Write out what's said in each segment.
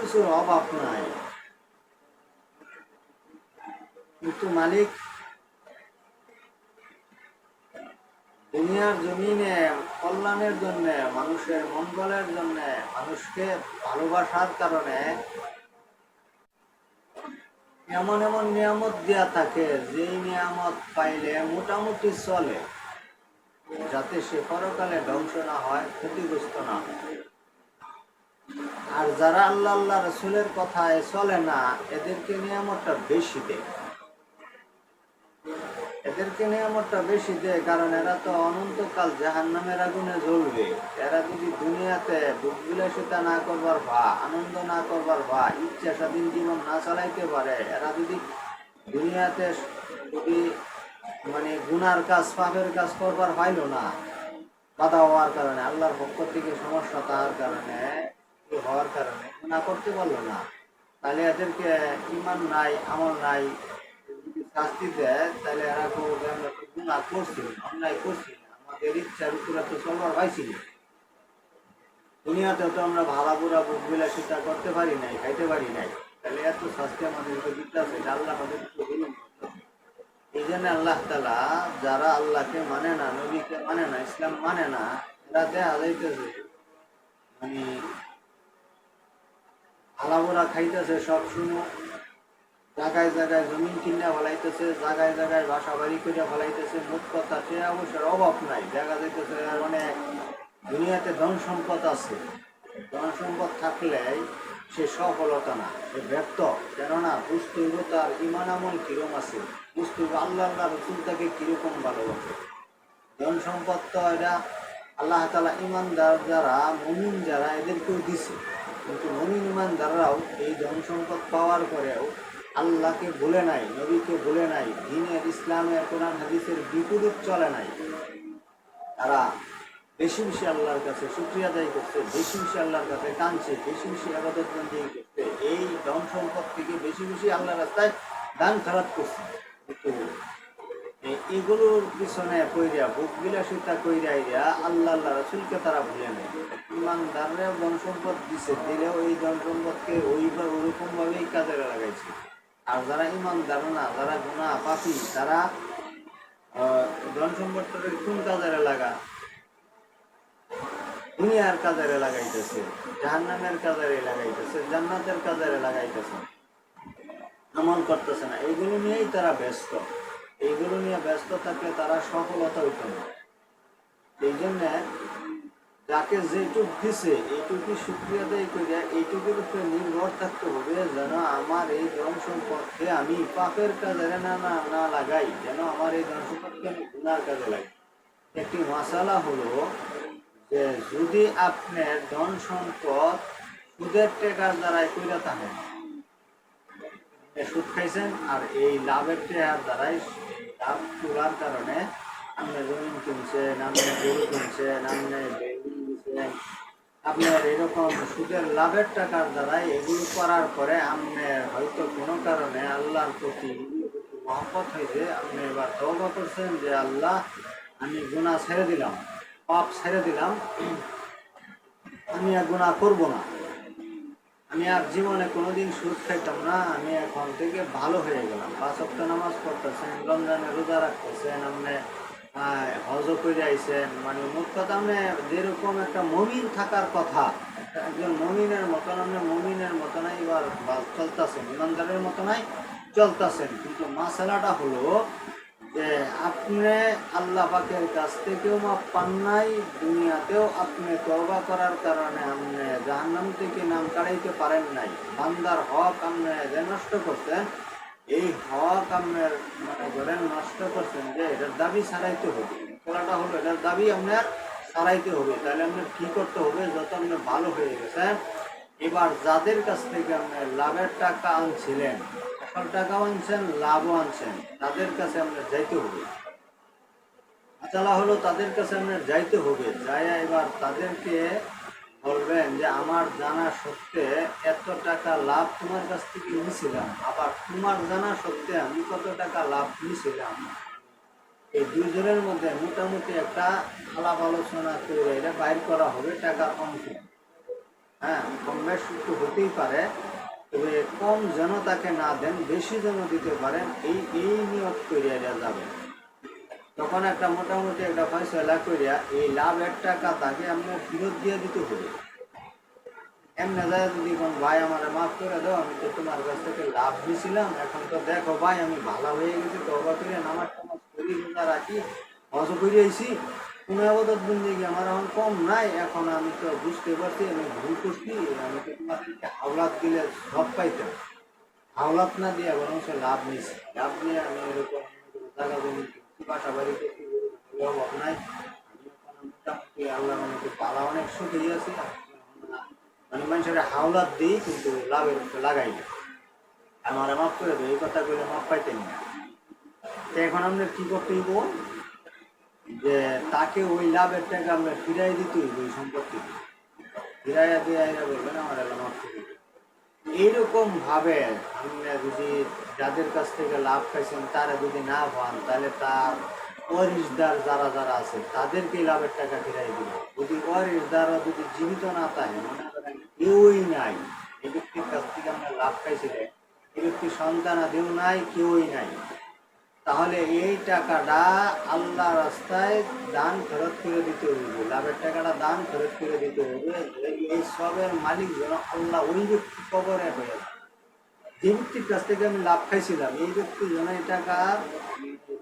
কিছুর অভাব নাই। কিন্তু মালিক দুনিয়ার জমিনে কল্যাণের জন্য, মানুষের মঙ্গলের জন্য, মানুষকে ভালোবাসার কারণে এমন এমন নিয়ামত দেয়া থাকে, যেই নিয়ামত পাইলে মোটামুটি চলে। যাতে সে পরকালে ধ্বংস না হয়, ক্ষতিগ্রস্ত না হয়। আর যারা আল্লাহ আল্লাহ রসুলের কথায় চলে না, এদেরকে নিয়ামতটা বেশি দেয়। এদেরকে নিয়ামতটা বেশি দেয় কারণ এরা তো অনন্তকাল জাহান নামের আগুনে জ্বলবে। এরা যদি দুনিয়াতে বুক বিলাসিতা না করবার ভা আনন্দ না করবার ভা ইচ্ছা স্বাধীন জীবন না চালাইতে পারে, এরা যদি দুনিয়াতে যদি মানে গুনার কাজ, পাপের কাজ করবার পাইল না বাধা হওয়ার কারণে, আল্লাহর পক্ষ থেকে সমস্যা তার কারণে হওয়ার কারণে গুণা করতে পারল না তাহলে এদেরকে ইমান নাই, আমল নাই, শাস্তি দেয় তাহলে এরা তো গুণা করছি, অন্যায় করছি না। আমাদের ইচ্ছার উপরে তো চলবার পাইছি না। দুনিয়াতে তো আমরা ভাড়া বুড়া বুক বিলাসিতা করতে পারি নাই, খাইতে পারি নাই তাহলে এত শাস্তি আমাদেরকে দিতে আল্লাহ আমাদের। জন্য আল্লাহ তালা যারা আল্লাহকে মানে না, নবীকে মানে না, ইসলাম মানে না, এরা দেখা যাইতেছে। মানে আলাবোরা খাইতেছে সব শুনো জায়গায় জায়গায় জমিন কিনা ফেলাইতেছে, জায়গায় জায়গায় বাসা বাড়ি করে ফেলাইতেছে মুখ কথা সে অবশ্যই অভাব নাই। দেখা যাইতেছে অনেক দুনিয়াতে ধন সম্পদ আছে। ধন সম্পদ থাকলে সে সফলতা না, সে ব্যর্থ। কেননা বুঝতে তার ইমান আমল কিরম আছে বুঝতে আল্লাহ আল্লাহ রসুল তাকে কীরকম ভালোবাসে? ধন সম্পদ তো এটা আল্লাহ তালা ইমানদার যারা, মমিন যারা, এদেরকেও দিছে। কিন্তু মমিন ইমানদাররাও এই ধন সম্পদ পাওয়ার পরেও আল্লাহকে ভুলে নাই, নবীকে ভুলে নাই, দিনের ইসলামের কোরআন হাদিসের বিপরীত চলে নাই। তারা বেশি বেশি আল্লাহর কাছে শুক্রিয়া আদায় করছে, বেশি বেশি আল্লাহর কাছে কাঁদছে, বেশি বেশি আবাদত বন্দী করছে। এই ধন সম্পদ থেকে বেশি বেশি আল্লাহর রাস্তায় দান খারাপ করছে। এগুলোর পিছনে কইরা বুক বিলাসিতা কইরা ইরা আল্লাহ আল্লাহ রসুলকে তারা ভুলে নেয়। ইমানদাররা ধন সম্পদ দিছে, দিলেও এই ধন সম্পদকে ওইবার ওরকম ভাবেই কাজে লাগাইছে। আর যারা ইমানদার না, যারা গুণা পাপি তারা ধন সম্পদটাকে কোন কাজে লাগা দুনিয়ার কাজে লাগাইতেছে, জাহান্নামের কাজে লাগাইতেছে, জান্নাতের কাজে লাগাইতেছে। আমল করতেছে না। এইগুলো নিয়েই তারা ব্যস্ত। এইগুলো নিয়ে ব্যস্ত থাকলে তারা সফলতা হইত না। এই জন্য যাকে যেটুক দিছে, এইটুকু শুক্রিয়া দেয় করিয়া এইটুকুর উপরে নির্ভর থাকতে হবে যেন আমার এই ধন সম্পদকে আমি পাপের কাজে না না না লাগাই, যেন আমার এই ধন সম্পদকে আমি গুনার কাজে লাগাই। একটি মশালা হলো যে যদি আপনার ধন সম্পদ সুদের টেকার দ্বারাই কইরা থাকেন সুদ খাইছেন আর এই লাভের টেয়ার দ্বারাই লাভ তোলার কারণে আপনি জমিন কিনছেন আপনি গরু কিনছেন আপনি দিচ্ছেন আপনার এরকম সুদের লাভের টাকার দ্বারাই এগুলো করার পরে আপনার হয়তো কোনো কারণে আল্লাহর প্রতি মহব্বত হয়েছে আপনি এবার তওবা করছেন যে, আল্লাহ, আমি গুণা ছেড়ে দিলাম। পাপ ছেড়ে দিলাম, আমি আর গুণা করব না। আমি আর জীবনে কোনোদিন সুদ খাইতাম না, আমি এখন থেকে ভালো হয়ে গেলাম। পাঁচ অক্ট নামাজ পড়তেছেন, রমজানে রোজা রাখতেছেন আপনি হজও করে আইছেন। মানে মোট কথা আপনি যেরকম একটা মমিন থাকার কথা, একজন মমিনের মতন আপনি মমিনের মতনাই এবার চলতেছেন, ইমানদারের মতনাই চলতেছেন। কিন্তু মাসালাটা হলো যে আপনি আল্লাহ পাকের কাছ থেকেও মাপ পান নাই, দুনিয়াতেও আপনি তওবা করার কারণে আপনি জাহান্নাম থেকে নাম কাড়াইতে পারেন নাই। বান্দার হক আপনি যে নষ্ট করছেন, এই হক আপনার মনে করেন নষ্ট করছেন যে এটার দাবি ছাড়াইতে হবে। খেলাটা হলো, এটার দাবি আপনার ছাড়াইতে হবে। তাহলে আপনার কি করতে হবে? যত আপনি ভালো হয়ে গেছেন, এবার যাদের কাছ থেকে আপনি লাভের টাকা আনছিলেন টাকাও আনছেন, লাভও আনছেন। তাদের কাছে আপনার যাইতে হবে। হলো, তাদের কাছে আপনার যাইতে হবে। যাইয়া এবার তাদেরকে বলবেন যে, আমার জানা সত্ত্বে এত টাকা লাভ তোমার কাছ থেকে নিয়েছিলাম। আবার তোমার জানা সত্ত্বে আমি কত টাকা লাভ নিয়েছিলাম? এই দুইজনের মধ্যে মোটামুটি একটা আলাপ আলোচনা করে এটা বাইর করা হবে টাকার অঙ্ক হ্যাঁ কম বেশ একটু হতেই পারে। তবে কম যেন তাকে না দেন, বেশি যেন দিতে পারেন, এই এই নিয়ত করিয়া এটা যাবে। তখন একটা মোটামুটি একটা ফয়সলা করিয়া এই লাভের টাকা তাকে আপনার ফেরত দিয়ে দিতে হবে। এমনি যায় যদি কোন, ভাই, আমার মাফ করে দাও, আমি তো তোমার কাছ থেকে লাভ দিয়েছিলাম এখন তো দেখো ভাই, আমি ভালো হয়ে গেছি তো অবাক করে নামাজ টামাজ করি রাখি, হজ করে কোনো আবাদত বন্দিগি আমার এখন কম? নাই, এখন আমি তো বুঝতে পারছি, আমি ভুল করছি আমি তো তোমাদেরকে হাওলাত দিলে সব পাইতাম হাওলাত না দিয়ে বরং সে লাভ নিছি লাভ নিয়ে আমি এরকম জায়গা জমি, বাসা বাড়ি অভাব নাই। মোটামুটি আল্লাহ মানে পালা অনেক সুখেই আছি মানে মানুষের হাওলাত দিই কিন্তু লাভের লাগাই না। আমার মাফ করে দেবে এই কথা কইলে মাফ পাইতেন না। এখন আমরা কি করতে হইব? যে তাকে ওই লাভের টাকা আমরা ফিরাই দিতে হইব ওই সম্পত্তি। ফিরাইয়া দিয়ে বলবেন, আমার এলাকা। এইরকম ভাবে আপনি যদি যাদের কাছ থেকে লাভ পাইছেন, তারা যদি না পান, তাহলে তার অরিসদার যারা যারা আছে, তাদেরকেই লাভের টাকা ফিরাই দিল যদি অরিসদাররা যদি জীবিত না থাকে মনে করেন কেউই নাই, এই ব্যক্তির কাছ থেকে আমরা লাভ পাইছিলেন এই ব্যক্তির সন্তানাদিও নাই, কেউই নাই। তাহলে এই টাকাটা আল্লাহ রাস্তায় দান ফেরত করে দিতে হবে, লাভের টাকাটা দান ফেরত করে দিতে হবে। এই- সবের মালিক যেন আল্লাহ ওই ব্যক্তি কবরে হয়ে যে ব্যক্তির কাছ থেকে আমি লাভ খাইছিলাম, এই ব্যক্তি যেন এই টাকা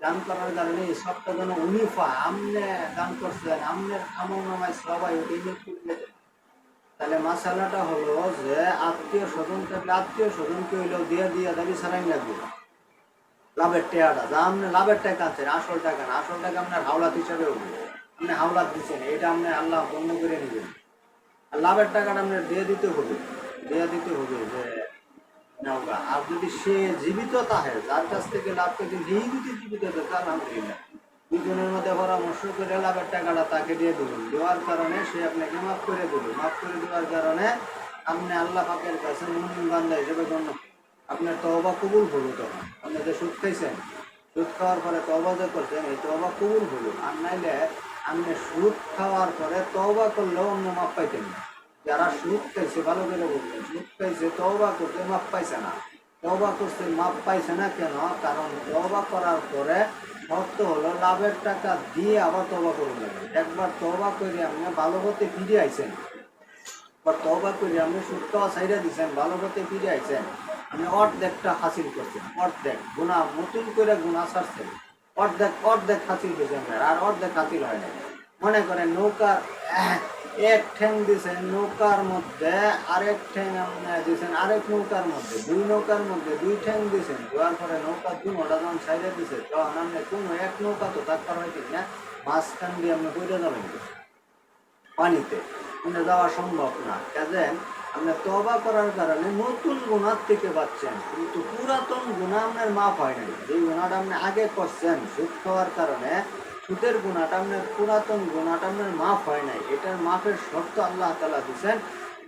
দান করার কারণে সবটা যেন উনি আমনে দান করছেন আমনের আমল নামায় সবাই এই ব্যক্তি তাহলে মাসালাটা হলো যে আত্মীয় স্বজন থাকলে আত্মীয় স্বজনকে হইলেও দিয়ে দিয়ে দাবি ছাড়াই লাগবে। লাভের টাকাটা যা আপনি লাভের টাকা আনছেন আসল টাকা না, আসল টাকা আপনার হাওলাত হিসাবে উঠবে আপনি হাওলাত দিচ্ছেন এটা আপনি আল্লাহ বন্ধ করে নেবেন। আর লাভের টাকাটা আপনার দিয়ে দিতে হবে, দিয়ে দিতে হবে যে নৌকা আর যদি সে জীবিত তাহে যার কাছ থেকে লাভ পেয়েছে সেই যদি জীবিত থাকে আলহামদুলিল্লাহ দুজনের মধ্যে পরামর্শ করে লাভের টাকাটা তাকে দিয়ে দেবেন। দেওয়ার কারণে সে আপনাকে মাফ করে দেবে। মাফ করে দেওয়ার কারণে আপনি আল্লাহ পাকের কাছে মুমিন বান্দা হিসেবে গণ্য আপনার তওবা কবুল হলো তখন। আপনি যে সুদ খাইছেন, সুদ খাওয়ার পরে তওবা যে করছেন, এই তওবা কবুল হলো। আর নাইলে আপনি সুদ খাওয়ার পরে তওবা করলেও অন্য মাপ পাইতেন না। যারা সুদ খাইছে, ভালো করে বলছেন সুদ খাইছে, তওবা করতে মাপ পাইছে না। তওবা করতে মাপ পাইছে না কেন? কারণ তওবা করার পরে শর্ত হলো লাভের টাকা দিয়ে আবার করুন লাগবে। একবার তবা করে আপনি ভালো হতে ফিরে আইছেন। বা তওবা করে আপনি সুদ খাওয়া সাইডে দিচ্ছেন ভালো হতে ফিরে আইছেন। আপনি অর্ধেকটা হাসিল করছেন অর্ধেক। গুণা নতুন করে গুণা ছাড়ছেন অর্ধেক অর্ধেক হাসিল করছেন আর অর্ধেক হাসিল হয় না মনে করেন নৌকার এক ঠ্যাং দিয়েছেন নৌকার মধ্যে, আরেক ঠ্যাং দিয়েছেন আরেক নৌকার মধ্যে, দুই নৌকার মধ্যে দুই ঠ্যাং দিয়েছেন দেওয়ার পরে নৌকা দুই ওটা যখন সাইডে দিয়েছে তখন আপনি কোনো এক নৌকা তো থাকতে হয়তো না, মাঝখান দিয়ে আপনি কইরে যাবেন। পানিতে। আপনি যাওয়া সম্ভব না। কাজেন আপনি তবা করার কারণে নতুন গুণার থেকে বাঁচছেন কিন্তু পুরাতন গুণা আপনার মাফ হয় নাই। যে গুণাটা আপনি আগে করছেন, সুদ খাওয়ার কারণে, সুদের গুণাটা আপনার পুরাতন গুণাটা আপনার মাফ হয় নাই। এটার মাফের শর্ত আল্লাহ তালা দিচ্ছেন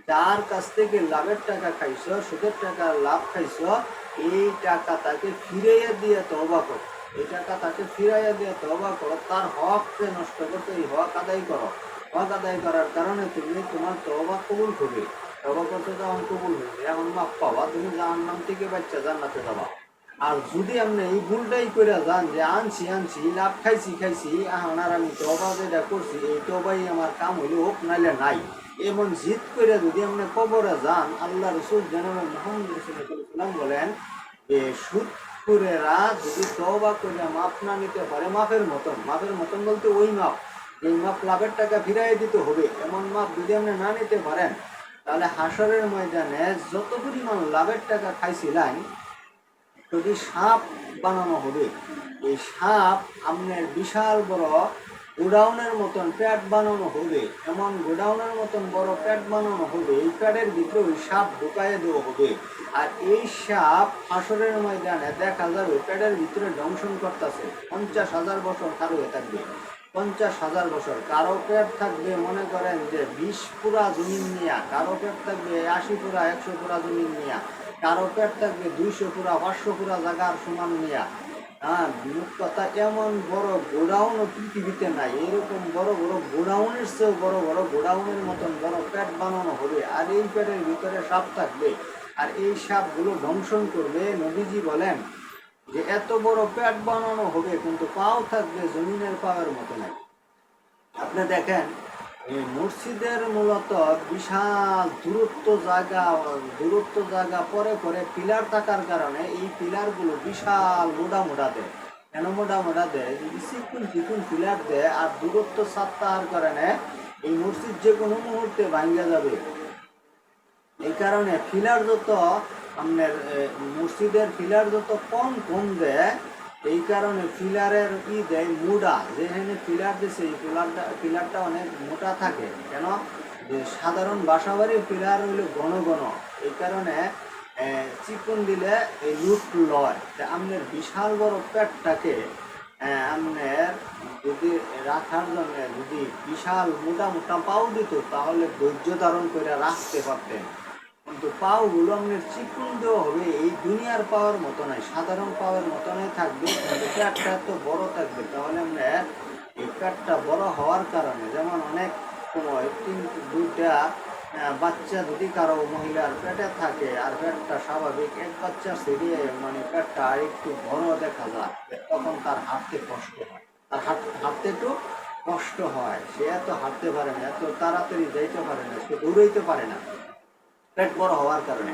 যার কাছ থেকে লাভের টাকা খাইছ, সুদের টাকা লাভ খাইছ, এই টাকা তাকে ফিরাইয়া দিয়ে তবা করো। এই টাকা তাকে ফিরাইয়া দিয়ে তবা করো, তার হককে নষ্ট করতে, এই হক আদায় করো। হক আদায় করার কারণে তুমি তোমার তবা কবুল হবে এমন মাপ পাবা তুমি জাহান নাম থেকে বাচ্চা জান্নাতে যাবা আর যদি আপনি এই ভুলটাই করে যান যে আনছি আনছি লাভ খাইছি খাইছি আর আমি তবা যেটা করছি এই তবাই আমার কাম হইলে হোক নাইলে নাই এমন জিদ করে যদি আপনি কবরে যান আল্লাহ রসুল জেনারেল মোহাম্মদ বলেন যে সুদ কুরেরা যদি তবা করে মাপ না নিতে পারে মাপের মতন মাপের মতন বলতে ওই মাপ এই মাপ লাভের টাকা ফিরাই দিতে হবে। এমন মাপ যদি আপনি না নিতে পারেন তাহলে হাসরের ময়দানে যত পরিমাণ লাভের টাকা খাইছিলেন, যদি সাপ বানানো হবে, এই সাপ আপনার বিশাল বড় গোডাউনের মতন প্যাড বানানো হবে, এমন গোডাউনের মতন বড় প্যাড বানানো হবে, এই প্যাডের ভিতরে ওই সাপ ঢুকাইয়ে দেওয়া হবে। আর এই সাপ হাসরের ময়দানে দেখা যাবে প্যাডের ভিতরে দংশন করতেছে, পঞ্চাশ হাজার বছর কারও থাকবে। পঞ্চাশ হাজার বছর। কারও পেট থাকবে, মনে করেন যে বিশ পুরা জমিন নিয়া, কারও পেট থাকবে আশি পুরা, একশো পুরা জমিন নিয়া, কারও পেট থাকবে দুইশো পুরা, পাঁচশো পুরা জায়গার সমান নিয়া। হ্যাঁ কথা, এমন বড় গোডাউন পৃথিবীতে নাই। এরকম বড় বড় গোডাউনের চেয়েও বড় বড় গোডাউনের মতন বড় পেট বানানো হবে। আর এই পেটের ভিতরে সাপ থাকবে। আর এই সাপগুলো দংশন করবে, নবীজি বলেন যে এত বড় পেট বানানো হবে, কিন্তু পাও থাকবে জমিনের পাওয়ার মতো নাই। আপনি দেখেন, এই মসজিদের মূলত বিশাল দূরত্ব জায়গা দূরত্ব জায়গা পরে পরে পিলার থাকার কারণে এই পিলারগুলো বিশাল মোটা মোটা দেয়। কেন মোটা মোটা দেয়? যদি চিকুন চিকুন পিলার দেয় আর দূরত্ব সাত্তার কারণে এই মসজিদ যে কোনো মুহূর্তে ভাঙ্গা যাবে। এই কারণে ফিলার যত আপনার মসজিদের ফিলার যত কম কম দেয় এই কারণে ফিলারের ই দেয় মুডা। যেখানে ফিলার দিছে, এই ফিলারটা ফিলারটা অনেক মোটা থাকে। কেন? যে সাধারণ বাসাবাড়ির ফিলার হইল ঘন ঘন। এই কারণে চিকন দিলে এই লুট লয়। তা আপনার বিশাল বড় পেটটাকে আপনার যদি রাখার জন্য যদি বিশাল মোটা মোটা পাও দিত, তাহলে ধৈর্য ধারণ করে রাখতে পারতেন। কিন্তু পাওগুলো আপনার চিকুন হবে এই দুনিয়ার পাওয়ার মতো নয়, সাধারণ পাওয়ার মতো নয়, থাকবে কিন্তু পেটটা এত বড় থাকবে। তাহলে আপনার এই পেটটা বড় হওয়ার কারণে, যেমন অনেক সময় তিন, দুইটা বাচ্চা যদি কারও মহিলার পেটে থাকে, আর পেটটা স্বাভাবিক, এক বাচ্চা সেরিয়ে মানে পেটটা আর একটু ঘন দেখা যায়, তখন তার হাঁটতে কষ্ট হয়। তার হাঁট, হাঁটতে একটু কষ্ট হয়। সে এত হাঁটতে পারে না, এত তাড়াতাড়ি যাইতে পারে না, সে দৌড়াইতে পারে না। পেট বড় হওয়ার কারণে।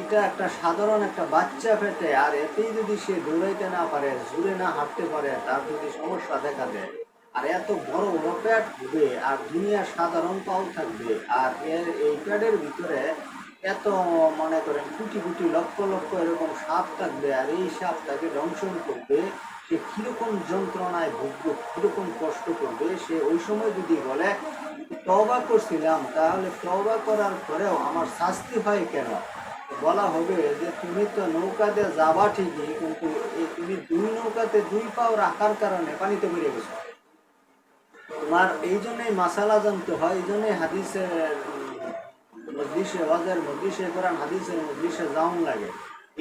এটা একটা সাধারণ একটা বাচ্চা পেটে আর এতেই যদি সে দৌড়াইতে না পারে, জুড়ে না হাঁটতে পারে, তার যদি সমস্যা দেখা দেয়, আর এত বড় বড় হবে, আর দুনিয়ার সাধারণ পাও থাকবে, আর এর এই প্যাডের ভিতরে এত মনে করেন কোটি কোটি লক্ষ লক্ষ এরকম সাপ থাকবে, আর এই সাপ তাকে দংশন করবে সে কীরকম যন্ত্রণায় ভুগবে, কীরকম কষ্ট করবে? সে ওই সময় যদি বলে তবা করছিলাম, তাহলে তবা করার পরেও আমার শাস্তি হয় কেন? বলা হবে যে, তুমি তো নৌকাতে যাবা ঠিকই, কিন্তু তুমি দুই নৌকাতে দুই পাও রাখার কারণে পানিতে বেরিয়ে গেছো। তোমার এই জন্যই মাসালা জানতে হয়, এই জন্যই হাদিসের, মজলিসে ওয়াজের মজলিসে, কোরআন হাদিসের মজলিসে যাওন লাগে,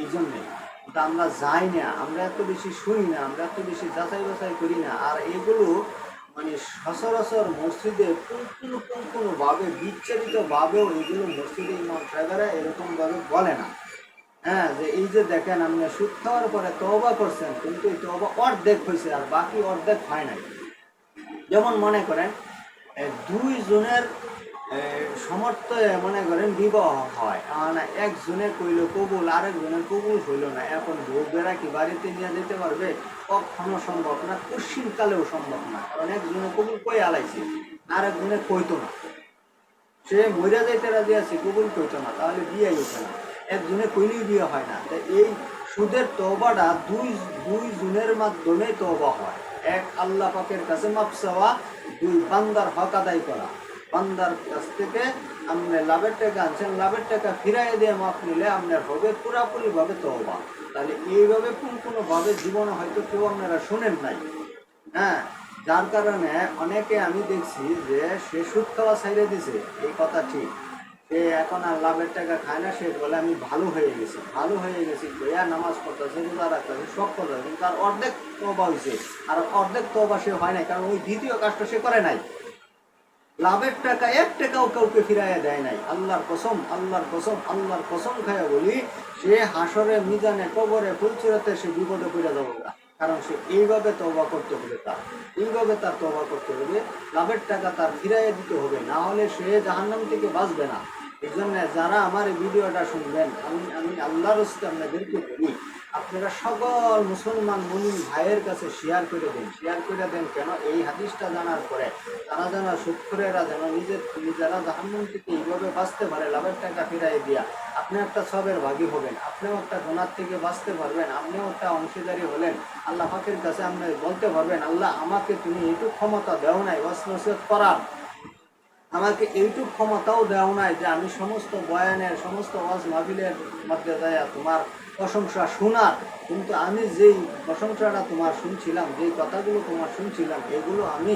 এই জন্যে কিন্তু আমরা যাই না, আমরা এত বেশি শুনি না, আমরা এত বেশি যাচাই বাছাই করি না। আর এগুলো মানে সচরাচর মসজিদে কোন কোনো কোন কোনো ভাবে বিচ্ছেদিত ভাবেও এগুলো মসজিদে ইমাম সাহেবেরা এরকম ভাবে বলে না। হ্যাঁ যে এই যে দেখেন আপনি সুদ খাওয়ার পরে তওবা করছেন, কিন্তু এই তওবা অর্ধেক হয়েছে আর বাকি অর্ধেক হয় নাই। যেমন মনে করেন দুই জনের সমর্থে মনে করেন বিবাহ হয়। না একজনে কইল কবুল আরেক জনের কবুল হইল না। এখন বউবেরা কি বাড়িতে নিয়ে যেতে পারবে? কখনো সম্ভব না কালেও সম্ভব না। কারণ একজনে কবুল কই আলাইছে আরেকজনে কইতো না। সে মইরা যাইতে রাজি আছে, কবুল কইতো না, তাহলে বিয়ে হইতো না। একজনে কইলেই বিয়ে হয় না। তাই এই সুদের তওবাটা দুই দুই জনের মাধ্যমে তবা হয়। এক আল্লাহ পাকের কাছে মাপ চাওয়া, দুই বান্দার হক আদায় করা। বান্দার কাছ থেকে আপনি লাভের টাকা আনছেন, লাভের টাকা ফিরাই দিয়ে মাপ নিলে আপনার হবে পুরাপুরি ভাবে তওবা। তাহলে এইভাবে কোন কোনো ভাবে জীবনে হয়তো কেউ আপনারা শোনেন নাই। হ্যাঁ যার কারণে অনেকে আমি দেখছি যে সে সুদ খাওয়া ছাইড়ে দিছে, এই কথা ঠিক। সে এখন আর লাভের টাকা খায় না, সে বলে, আমি ভালো হয়ে গেছি, ভালো হয়ে গেছি বইয়া নামাজ পড়তেছে, রোজা রাখতেছে, সব করতেছে। কিন্তু তার অর্ধেক তবা হয়েছে আর অর্ধেক তবা সে হয় নাই, কারণ ওই দ্বিতীয় কাজটা সে করে নাই। লাভের টাকা, এক টাকাও কাউকে ফিরাইয়া দেয় নাই। আল্লাহর কসম আল্লাহর কসম আল্লাহর কসম খায়া বলি, সে হাসরে, মিজানে, কবরে, ফুলচুরাতে সে বিপদে পড়ে যাব না। কারণ সে এইভাবে তবা করতে হবে তার। এইভাবে তার তবা করতে হবে। লাভের টাকা তার ফিরাইয়া দিতে হবে। না হলে সে জাহান্নাম থেকে বাঁচবে না। এই জন্য যারা আমার ভিডিওটা শুনবেন, আমি আমি আল্লাহর আপনাদেরকে বলি আপনারা সকল মুসলমান মুমিন ভাইয়ের কাছে শেয়ার করে দেন। শেয়ার করে দেন কেন? এই হাদিসটা জানার পরে তারা যেন শুক্রেরা যেন নিজের নিজেরা জাহান্নাম থেকে এইভাবে বাঁচতে পারে, লাভের টাকা ফিরাই দিয়া আপনি একটা সবের ভাগী হবেন, আপনিও একটা গোনার থেকে বাঁচতে পারবেন, আপনিও একটা অংশীদারি হলেন, আল্লাহ পাকের কাছে আপনি বলতে পারবেন, আল্লাহ, আমাকে তুমি এইটুকু ক্ষমতা দেও নাই নসিহত করার। আমাকে এইটুক ক্ষমতাও দেওয়া নাই যে আমি সমস্ত বয়ানের, সমস্ত ওয়াজ মাহফিলের মধ্যে দেয়া তোমার প্রশংসা শোনার, কিন্তু আমি যেই প্রশংসাটা তোমার শুনছিলাম, যেই কথাগুলো তোমার শুনছিলাম, এগুলো আমি,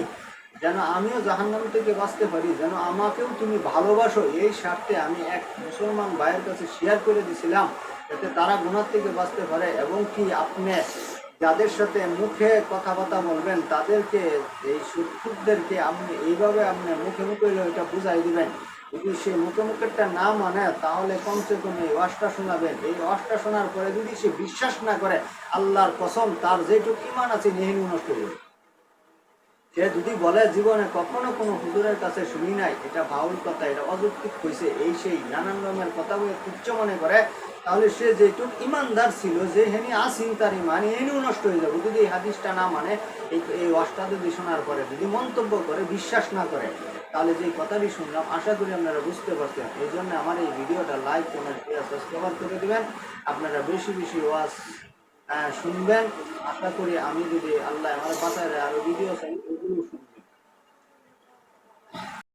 যেন আমিও জাহান্নাম থেকে বাঁচতে পারি, যেন আমাকেও তুমি ভালোবাসো, এই স্বার্থে আমি এক মুসলমান ভাইয়ের কাছে শেয়ার করে দিছিলাম, যাতে তারা গুণার থেকে বাঁচতে পারে এবং কি আপনি যাদের সাথে মুখে কথাবার্তা বলবেন, তাদেরকে, এই শত্রুদেরকে আপনি এইভাবে আপনি মুখে মুখে এটা বুঝাই দিবেন। যদি সে মুখে মুখেরটা না মানে তাহলে কমসে কম এই ওয়াজটা শোনাবেন এই ওয়াজটা শোনার পরে যদি সে বিশ্বাস না করে, আল্লাহর কসম, তার যেটুকু ইমান আছে নেহিনী নষ্ট করবে সে যদি বলে, জীবনে কখনো কোনো হুজুরের কাছে শুনি নাই, এটা ভাউল কথা, এটা অযৌক্তিক হয়েছে এই সেই নানান রকমের কথা বলে তুচ্ছ মনে করে, তাহলে সে যেটুক ইমানদার ছিল, যে হেনি আসিন তার ইমান এনেও নষ্ট হয়ে যাবে। যদি এই হাদিসটা না মানে এই যদি শোনার পরে যদি মন্তব্য করে, বিশ্বাস না করে তাহলে যে কথাটি শুনলাম, আশা করি আপনারা বুঝতে পারছেন। এই জন্য আমার এই ভিডিওটা লাইক কমেন্ট শেয়ার সাবস্ক্রাইব করে দেবেন। আপনারা বেশি বেশি ওয়াজ শুনবেন। আশা করি আমি যদি আল্লাহ আমার বাসায় আরও ভিডিও চাই